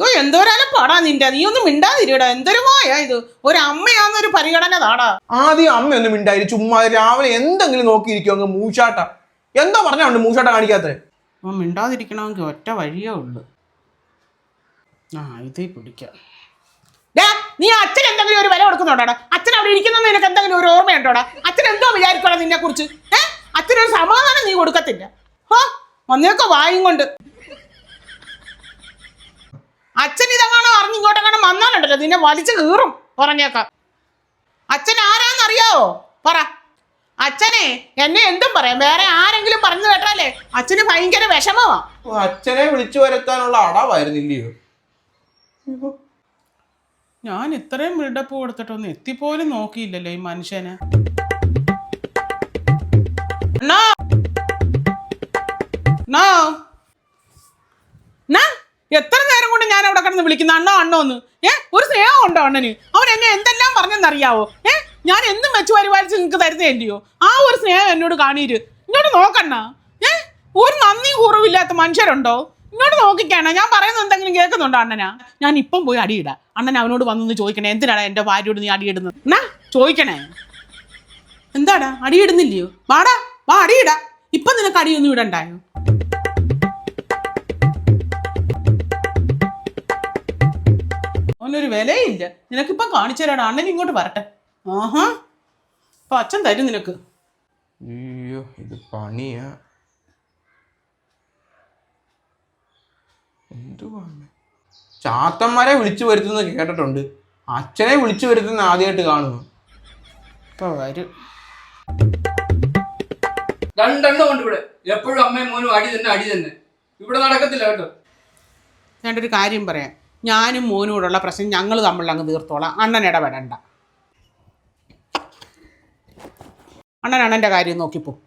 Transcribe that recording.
ഓ എന്തോരാലും പാടാ നിന്റെ നീ ഒന്നും മിണ്ടാതിരിടാ എന്തൊരു മായാ ഇത്? ഒരു അമ്മയാന്നൊരു പരിഗണന താടാ. ആദ്യം അമ്മയൊന്നും മിണ്ടായി ചുമ്മാ രാവിലെ എന്തെങ്കിലും നോക്കിയിരിക്കും അങ്ങ് മൂശാട്ട. എന്താ പറഞ്ഞുണ്ട് മൂശാട്ട കാണിക്കാത്തത്? അവൻ മിണ്ടാതിരിക്കണമെങ്കിൽ ഒറ്റ വഴിയേ ഉള്ളു. ആ ഇതേ പിടിക്കാം. നീ അച്ഛൻ എന്തെങ്കിലും ഒരു വില കൊടുക്കുന്നുണ്ടോടാ? അച്ഛൻ അവിടെ ഇരിക്കുന്ന നിനക്ക് എന്തെങ്കിലും ഒരു ഓർമ്മയുണ്ടോടാ? അച്ഛൻ എന്തോ വിചാരിക്കണം നിന്നെ കുറിച്ച് ഏഹ് അച്ഛനൊരു സമാധാനം നീ കൊടുക്കത്തില്ല. ഹോ വന്നേക്കോ വായും കൊണ്ട്. അച്ഛൻ ഇതങ്ങാണോ അറിഞ്ഞ് ഇങ്ങോട്ടെങ്ങാണോ വന്നാലുണ്ടല്ലോ. നിന്നെ വലിച്ചു കീറും. പറഞ്ഞേക്കാം അച്ഛൻ ആരാന്നറിയാവോ പറ. അച്ഛനെ എന്നെ എന്തും പറയാം. വേറെ ആരെങ്കിലും പറഞ്ഞു കേട്ടാലേ അച്ഛന് ഭയങ്കര വിഷമമാ. അച്ഛനെ വിളിച്ചു വരുത്താനുള്ള അടവായിരുന്നില്ലയോ ഞാൻ ഇത്രയും ബിൽഡപ്പ് കൊടുത്തിട്ടൊന്നും എത്തിപ്പോലും നോക്കിയില്ലല്ലോ ഈ മനുഷ്യനെ. എത്ര നേരം കൊണ്ട് ഞാൻ അവിടെ കിടന്ന് വിളിക്കുന്ന അണ്ണോ അണ്ണോ എന്ന്. ഏ? ഒരു സ്നേഹം ഉണ്ടോ അണ്ണന്? അവൻ എന്നെ എന്തെല്ലാം പറഞ്ഞെന്നറിയാവോ? ഏ? ഞാൻ എന്നും വെച്ച് പരിപാലിച്ച് നിങ്ങൾക്ക് തരുന്നേണ്ടിയോ ആ ഒരു സ്നേഹം എന്നോട് കാണിയിരു. ഇങ്ങോട്ട് നോക്കണ്ണ. ഏ? ഒരു നന്ദി കുറവില്ലാത്ത മനുഷ്യരുണ്ടോ? ഇങ്ങോട്ട് നോക്കിക്കാണ് ഞാൻ പറയുന്നത് എന്തെങ്കിലും കേൾക്കുന്നുണ്ടോ അണ്ണനാ? ഞാൻ ഇപ്പം പോയി അടിയിടാം അണ്ണൻ അവനോട് വന്നൊന്ന് ചോദിക്കണേ എന്തിനാടാ എന്റെ ഭാര്യയോട് നീ അടിയിടുന്നത് എന്നാ ചോദിക്കണേ. എന്താടാ? അടിയിടുന്നില്ലയോ വാടാ വാ അടിയിടാ ഇപ്പം നിനക്ക് അടിയൊന്നും ഇടണ്ടായോ? അവനൊരു വിലയില്ല. നിനക്കിപ്പം കാണിച്ചു തരാടാ. അണ്ണൻ ഇങ്ങോട്ട് വരട്ടെ. ആഹാ. അപ്പൊ അച്ഛൻ തരും നിനക്ക്. അയ്യോ ഇത് പണിയാ. എന്തുവാണ് ചാത്തന്മാരെ വിളിച്ചു വരുത്തുന്ന കേട്ടിട്ടുണ്ട്. അച്ഛനെ വിളിച്ചു വരുത്തുന്ന ആദ്യമായിട്ട് കാണുന്നു. ഇപ്പൊ വരും. രണ്ടെണ്ണം ഉണ്ട് ഇവിടെ. എപ്പോഴും അമ്മയും മോനും അടി തന്നെ അടി തന്നെ. ഇവിടെ നടക്കത്തില്ല കേട്ടോ. ഞാൻ ഒരു കാര്യം പറയാം. ഞാനും മോനും കൂടെയുള്ള പ്രശ്നം ഞങ്ങൾ തമ്മിൽ അങ്ങ് തീർത്തോളാം. അണ്ണൻ ഇടപെടണ്ട. അണ്ണൻ അണ്ണന്റെ കാര്യം നോക്കിപ്പോ.